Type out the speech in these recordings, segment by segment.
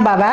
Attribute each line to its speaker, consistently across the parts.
Speaker 1: বাবা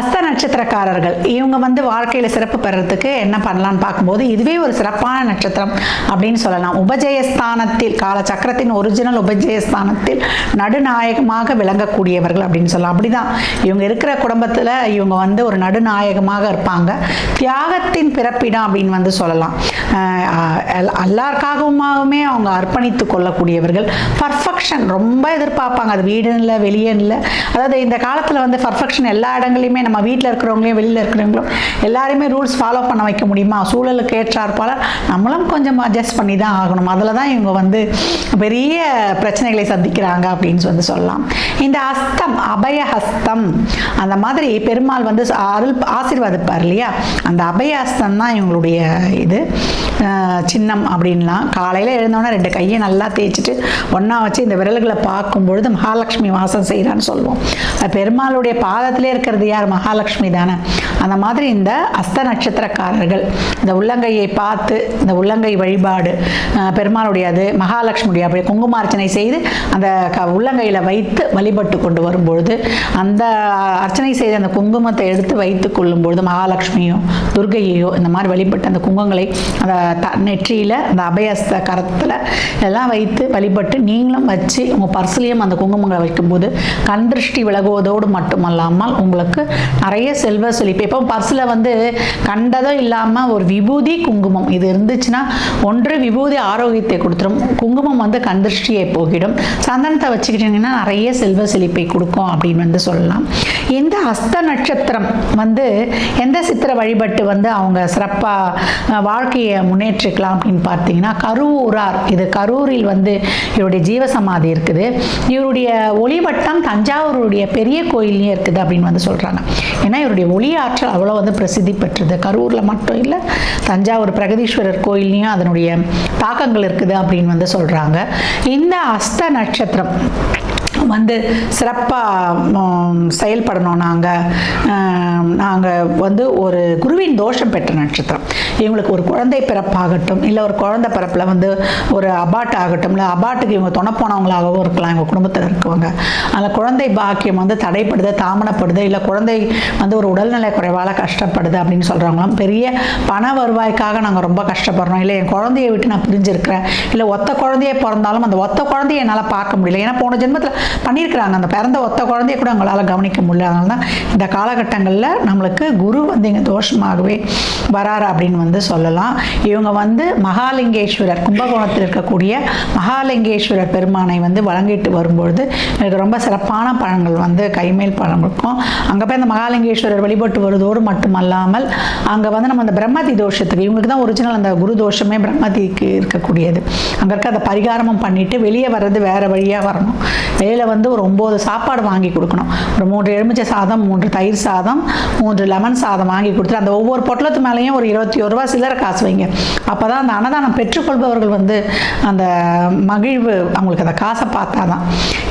Speaker 1: அஸ்த நட்சத்திரக்காரர்கள். இவங்க வந்து வாழ்க்கையில் சிறப்பு பெறுறதுக்கு என்ன பண்ணலான்னு பார்க்கும்போது இதுவே ஒரு சிறப்பான நட்சத்திரம் அப்படின்னு சொல்லலாம். உபஜயஸ்தானத்தில் கால சக்கரத்தின் ஒரிஜினல் உபஜயஸ்தானத்தில் நடுநாயகமாக விளங்கக்கூடியவர்கள் அப்படின்னு சொல்லலாம். அப்படிதான். இவங்க இருக்கிற குடும்பத்தில் இவங்க வந்து ஒரு நடுநாயகமாக இருப்பாங்க. தியாகத்தின் பிறப்பிடம் அப்படின்னு வந்து சொல்லலாம். எல்லாருக்காகவுமாகவுமே அவங்க அர்ப்பணித்து கொள்ளக்கூடியவர்கள். பர்ஃபெக்ஷன் ரொம்ப எதிர்பார்ப்பாங்க. அது வீடுன்னு இல்லை வெளியே இல்லை. அதாவது இந்த காலத்தில் வந்து பர்ஃபெக்ஷன் எல்லா இடங்களையுமே நம்ம வீட்டில் இருக்கிறவங்களையும் வெளியில் இருக்கிறவங்களும் எல்லாருமே ரூல்ஸ் ஃபாலோ பண்ண வைக்க முடியுமா? சூழலுக்கு ஏற்றாற்போல் நம்மளும் கொஞ்சம் அட்ஜஸ்ட் பண்ணி தான் ஆகணும். அதில் தான் இவங்க வந்து பெரிய பிரச்சனைகளை சந்திக்கிறாங்க அப்படின்னு வந்து சொல்லலாம். இந்த ஹஸ்தம் அபய ஹஸ்தம் அந்த மாதிரி பெருமாள் வந்து அருள் ஆசீர்வாதிப்பார் இல்லையா? அந்த அபய ஹஸ்தம் தான் இவங்களுடைய இது. சின்னம் அப்படின்லாம். காலையில் எழுந்தோடனே ரெண்டு கையை நல்லா தேய்ச்சிட்டு ஒன்றா வச்சு இந்த விரல்களை பார்க்கும் பொழுது மகாலட்சுமி வாசம் செய்கிறான்னு சொல்லுவோம். அது பெருமாளுடைய பாதத்திலே இருக்கிறது யார்? மகாலட்சுமி தானே. அந்த மாதிரி இந்த அஸ்த நட்சத்திரக்காரர்கள் இந்த உள்ளங்கையை பார்த்து இந்த உள்ளங்கை வழிபாடு பெருமாளுடைய அது மகாலட்சுமியுடைய அப்படி குங்குமார்ச்சனை செய்து அந்த க உள்ளங்கையில் வைத்து வழிபட்டு கொண்டு வரும்பொழுது அந்த அர்ச்சனை செய்த அந்த குங்குமத்தை எடுத்து வைத்து கொள்ளும் பொழுது மகாலட்சுமியோ துர்கையோ இந்த மாதிரி வழிபட்டு அந்த குங்குமங்களை அந்த த நெற்றியில் அந்த அபயஸ்த கரத்தில் எல்லாம் வைத்து வழிபட்டு நீங்களும் வச்சு உங்கள் பர்ஸ்லேயும் அந்த குங்குமங்களை வைக்கும்போது கண் திருஷ்டி விலகுவதோடு மட்டுமல்லாமல் உங்களுக்கு நிறைய செல்வ செழிப்பு. இப்போ பர்சில் வந்து கண்டதோ இல்லாமல் ஒரு விபூதி குங்குமம். இது இருந்துச்சுன்னா ஒன்று விபூதி ஆரோக்கியத்தை கொடுத்துரும். குங்குமம் வந்து கண் திருஷ்டியை போகிடும். சந்தனத்தை வச்சுக்கிட்டிங்கன்னா நிறைய செல்வ செழிப்பை கொடுக்கும் அப்படின்னு வந்து சொல்லலாம். இந்த அஸ்த நட்சத்திரம் வந்து எந்த சித்திர வழிபட்டு வந்து அவங்க சிறப்பாக வாழ்க்கையை முன்னேற்றிக்கலாம் அப்படின்னு பார்த்தீங்கன்னா கரூரார் இது கரூரில் வந்து இவருடைய ஜீவசமாதி இருக்குது. இவருடைய ஒளிவட்டம் தஞ்சாவூருடைய பெரிய கோயில்லையும் இருக்குது அப்படின்னு வந்து சொல்கிறாங்க ஏன்னா இவருடைய ஒளி ஆற்றல் அவ்வளோ வந்து பிரசித்தி பெற்றது. கரூரில் மட்டும் இல்லை தஞ்சாவூர் பிரகதீஸ்வரர் கோயில்லையும் அதனுடைய தாக்கங்கள் இருக்குது அப்படின்னு வந்து சொல்கிறாங்க இந்த அஸ்த நட்சத்திரம் வந்து சிறப்பாக செயல்படணும். நாங்கள் நாங்கள் வந்து ஒரு குருவின் தோஷம் பெற்ற நட்சத்திரம். இவங்களுக்கு ஒரு குழந்தை பிறப்பாகட்டும் இல்லை ஒரு குழந்தை பிறப்பில் வந்து ஒரு அபாட் ஆகட்டும் இல்லை அபாட்டுக்கு இவங்க துணைப்போனவங்களாகவும் இருக்கலாம் இவங்க குடும்பத்தில் இருக்கவங்க. அதில் குழந்தை பாக்கியம் வந்து தடைப்படுது தாமனப்படுது இல்லை குழந்தை வந்து ஒரு உடல்நிலை குறைவால் கஷ்டப்படுது அப்படின்னு சொல்கிறவங்களாம் பெரிய பண வருவாய்க்காக நாங்கள் ரொம்ப கஷ்டப்படுறோம். இல்லை என் குழந்தைய விட்டு நான் பிரிஞ்சிருக்கிறேன். இல்லை ஒத்த குழந்தையே பிறந்தாலும் அந்த ஒத்த குழந்தைய என்னால் பார்க்க முடியல. ஏன்னா போன ஜென்மத்தில் பண்ணியிருக்கிறாங்க. அந்த பிறந்த ஒத்த குழந்தைய கூட அவங்களால கவனிக்க முடியல அதனால தான் இந்த காலகட்டங்களில் நம்மளுக்கு குரு வந்து இங்கே தோஷமாகவே வராரு அப்படின்னு வந்து சொல்லலாம். இவங்க வந்து மகாலிங்கேஸ்வரர் கும்பகோணத்தில் இருக்கக்கூடிய மகாலிங்கேஸ்வரர் பெருமானை வந்து வழங்கிட்டு வரும்பொழுது எனக்கு ரொம்ப சிறப்பான பழங்கள் வந்து கைமேல் பழம் இருக்கும். அங்கே போய் அந்த மகாலிங்கேஸ்வரர் வழிபட்டு வருவதோடு மட்டுமல்லாமல் அங்கே வந்து நம்ம அந்த பிரம்மதி தோஷத்துக்கு இவங்களுக்கு தான் ஒரிஜினல் அந்த குரு தோஷமே பிரம்மதிக்கு இருக்கக்கூடியது. அங்கே இருக்க அதை பரிகாரமும் பண்ணிட்டு வெளியே வர்றது வேற வழியாக வரணும். வெளியில் வந்து ஒரு ஒம்பது சாப்பாடு வாங்கி கொடுக்கணும். ஒரு மூன்று எலுமிச்சை சாதம் மூன்று தயிர் சாதம் மூன்று லெமன் சாதம் வாங்கி கொடுத்துட்டு அந்த ஒவ்வொரு பொட்டலத்து மேலேயும் ஒரு இருபத்தி ஒரு ரூபா சில்லறை காசு வைங்க. அப்போ தான் அந்த அன்னதானம் பெற்றுக்கொள்பவர்கள் வந்து அந்த மகிழ்வு அவங்களுக்கு அந்த காசை பார்த்தா தான்.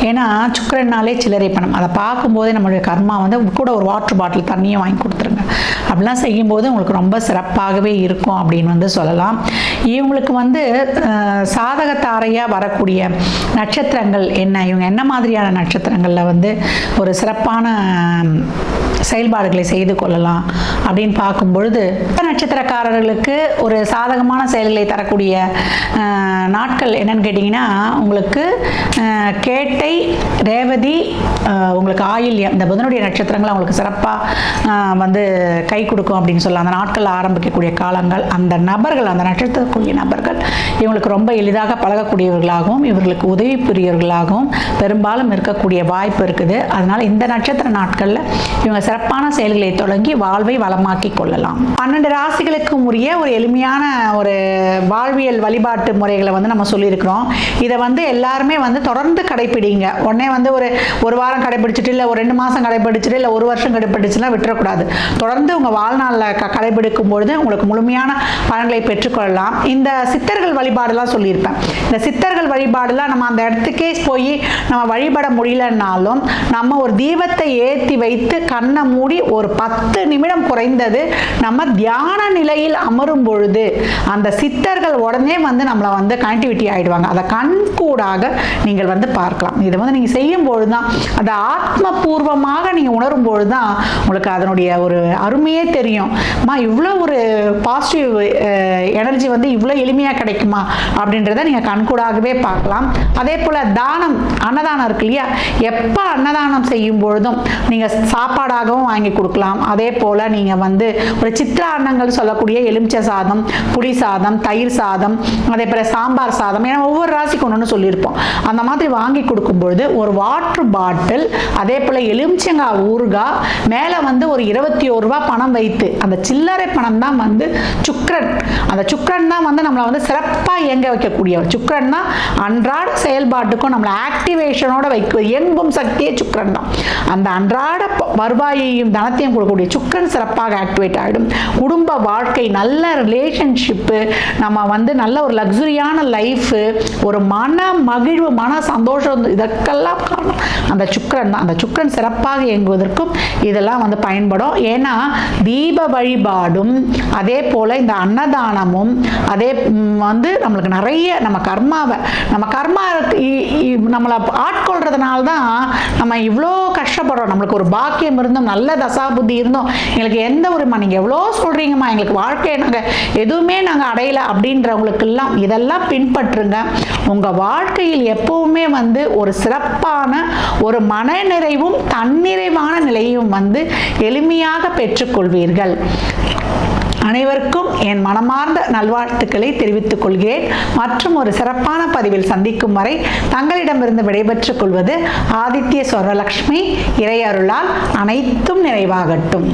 Speaker 1: ஏன்னா சுக்கரன்னாலே சில்லறை பணம். அதை பார்க்கும்போதே நம்மளுடைய கர்மா வந்து கூட ஒரு வாட்டர் பாட்டில் தண்ணியை வாங்கி கொடுத்துருங்க. அப்படிலாம் செய்யும்போது உங்களுக்கு ரொம்ப சிறப்பாகவே இருக்கும் அப்படின்னு வந்து சொல்லலாம். இவங்களுக்கு வந்து சாதகத்தாரையாக வரக்கூடிய நட்சத்திரங்கள் என்ன? இவங்க என்ன மாதிரியான நட்சத்திரங்களில் வந்து ஒரு சிறப்பான செயல்பாடுகளை செய்து கொள்ளலாம் அப்படின்னு பார்க்கும் பொழுது நட்சத்திரக்காரர்களுக்கு ஒரு சாதகமான செயல்களை தரக்கூடிய நாட்கள் என்னன்னு கேட்டிங்கன்னா உங்களுக்கு கேட்டை ரேவதி உங்களுக்கு ஆயில்யம் இந்த புதனுடைய நட்சத்திரங்கள் அவங்களுக்கு சிறப்பாக வந்து கை கொடுக்கும் அப்படின்னு சொல்லலாம். அந்த நாட்கள் ஆரம்பிக்கக்கூடிய காலங்கள் அந்த நபர்கள் அந்த நட்சத்திரக்கூடிய நபர்கள் இவங்களுக்கு ரொம்ப எளிதாக பழகக்கூடியவர்களாகவும் இவர்களுக்கு உதவி புரியவர்களாகவும் பெரும்பாலும் இருக்கக்கூடிய வாய்ப்பு இருக்குது. அதனால் இந்த நட்சத்திர நாட்களில் இவங்க சிறப்பான செயல்களை தொடங்கி வாழ்வை வளமாக்கி கொள்ளலாம். பன்னெண்டு ராசிகளுக்கும் உரிய ஒரு எளிமையான ஒரு வாழ்வியல் வழிபாட்டு முறைகளை வந்து நம்ம சொல்லியிருக்கிறோம். இதை வந்து எல்லாருமே வந்து தொடர்ந்து கடைப்பிடிங்க உடனே வந்து ஒரு ஒரு வாரம் கடைபிடிச்சிட்டு இல்லை ஒரு ரெண்டு மாதம் கடைப்பிடிச்சிட்டு இல்லை ஒரு வருஷம் கடைப்பிடிச்சுலாம் விட்டுறக்கூடாது. தொடர்ந்து உங்கள் வாழ்நாளில் க கடைபிடிக்கும் பொழுது உங்களுக்கு முழுமையான பலன்களை பெற்றுக்கொள்ளலாம். இந்த சித்தர்கள் வழிபாடுலாம் சொல்லியிருப்பேன். இந்த சித்தர்கள் வழிபாடுலாம் நம்ம அந்த இடத்துக்கே போய் நம்ம வழிபட முடியலன்னாலும் நம்ம ஒரு தீபத்தை ஏற்றி வைத்து கண்ணை மூடி ஒரு பத்து நிமிடம் குறைந்தது நம்ம தியான நிலையில் அமரும் பொழுது அந்த சித்தர்கள் உடனே வந்து நம்மளை வந்து கனெக்டிவிட்டி ஆகிடுவாங்க அதை கண்கூடாக நீங்கள் வந்து பார்க்கலாம். இதை வந்து நீங்கள் செய்யும் பொழுது தான் அதை ஆத்மபூர்வமாக நீங்கள் உணரும் பொழுது தான் உங்களுக்கு அதனுடைய ஒரு அருமையே தெரியும். அம்மா இவ்வளோ ஒரு பாசிட்டிவ் எனர்ஜி வந்து இவ்வளோ எளிமையாக கிடைக்குமா? அப்படின்றத நீங்கள் கண்கூடாகவே பார்க்கலாம். அதே போல் தானம் அன்னதானம் இருக்கு இல்லையா? எப்போ அன்னதானம் செய்யும் பொழுதும் நீங்கள் சாப்பாடாகவும் வாங்கி கொடுக்கலாம். அதே போல் நீங்கள் வந்து ஒரு சித்திர அன்னங்கள் சொல்லக்கூடிய எலுமிச்சை சாதம் புளி சாதம் தயிர் சாதம் அதே போல் சாம்பார் சாதம் ஏன்னா ஒவ்வொரு ராசிக்கு ஒன்று ஒன்று சொல்லியிருப்போம். அந்த மாதிரி வாங்கி கொடுக்கும் பொழுது ஒரு வாட்டர் பாட்டில் அதே போல் எலுமிச்சங்காய் ஊறுகாய் மேலே வந்து ஒரு இருபத்தி ஒரு ரூபா பணம் வைத்து அந்த சில்லறை பணம் தான் வந்து சுக்ரன் அந்த சுக்ரன் தான் வந்து நம்மளை வந்து சிறப்பாக இயங்க வைக்கக்கூடியவர். சுக்கரன் தான் அன்றாட செயல்பாட்டுக்கும் நம்மளை ஆக்டிவேஷனோட வைக்க இயங்கும் சக்தியே சுக்ரன் தான். அந்த அன்றாட வருவாயையும் தனத்தையும் கொடுக்கக்கூடிய சுக்கரன் சிறப்பாக ஆக்டிவேட் ஆகிடும் குடும்ப வாழ்க்கை நல்ல ரிலேஷன்ஷிப்பு நம்ம வந்து நல்ல ஒரு லக்ஸுரியான லைஃபு ஒரு மன மகிழ்வு மன சந்தோஷம் இதற்கெல்லாம் காரணம். அந்த சுக்கரன் தான். அந்த சுக்கரன் சிறப்பாக இயங்குவதற்கும் இதெல்லாம் வந்து பயன்படும். ஏன்னா தீப வழிபாடும் அதே போல் இந்த அன்னதானமும் அதே வந்து நம்மளுக்கு நிறைய நம்ம கர்மாவை நம்ம கர்மா இ- இ- நம்மளை ஆட்கொள்றதுனால தான் நம்ம இவ்வளோ கஷ்டப்படுறோம். நம்மளுக்கு ஒரு பாக்கியம் இருந்தும் நல்ல தசாபுத்தி இருந்தும் எங்களுக்கு எந்த ஒரு நீங்கள் எவ்வளோ சொல்கிறீங்கம்மா எங்களுக்கு வாழ்க்கையை நாங்கள் எதுவுமே நாங்கள் அடையலை அப்படின்றவங்களுக்கெல்லாம் இதெல்லாம் பின்பற்றுங்க. உங்கள் வாழ்க்கையில் எப்பவுமே வந்து ஒரு சிறப்பான ஒரு மன நிறைவும் தன்னிறைவான நிலையும் வந்து எளிமையாக பெற்றுக்கொள்வீர்கள். அனைவருக்கும் என் மனமார்ந்த நல்வாழ்த்துக்களை தெரிவித்துக் கொள்கிறேன். மற்றும் ஒரு சிறப்பான பதிவில் சந்திக்கும் வரை தங்களிடமிருந்து விடைபெற்றுக் கொள்வது ஆதித்ய சொர்ணலக்ஷ்மி இறையருளால் அனைத்தும் நிறைவாகட்டும்.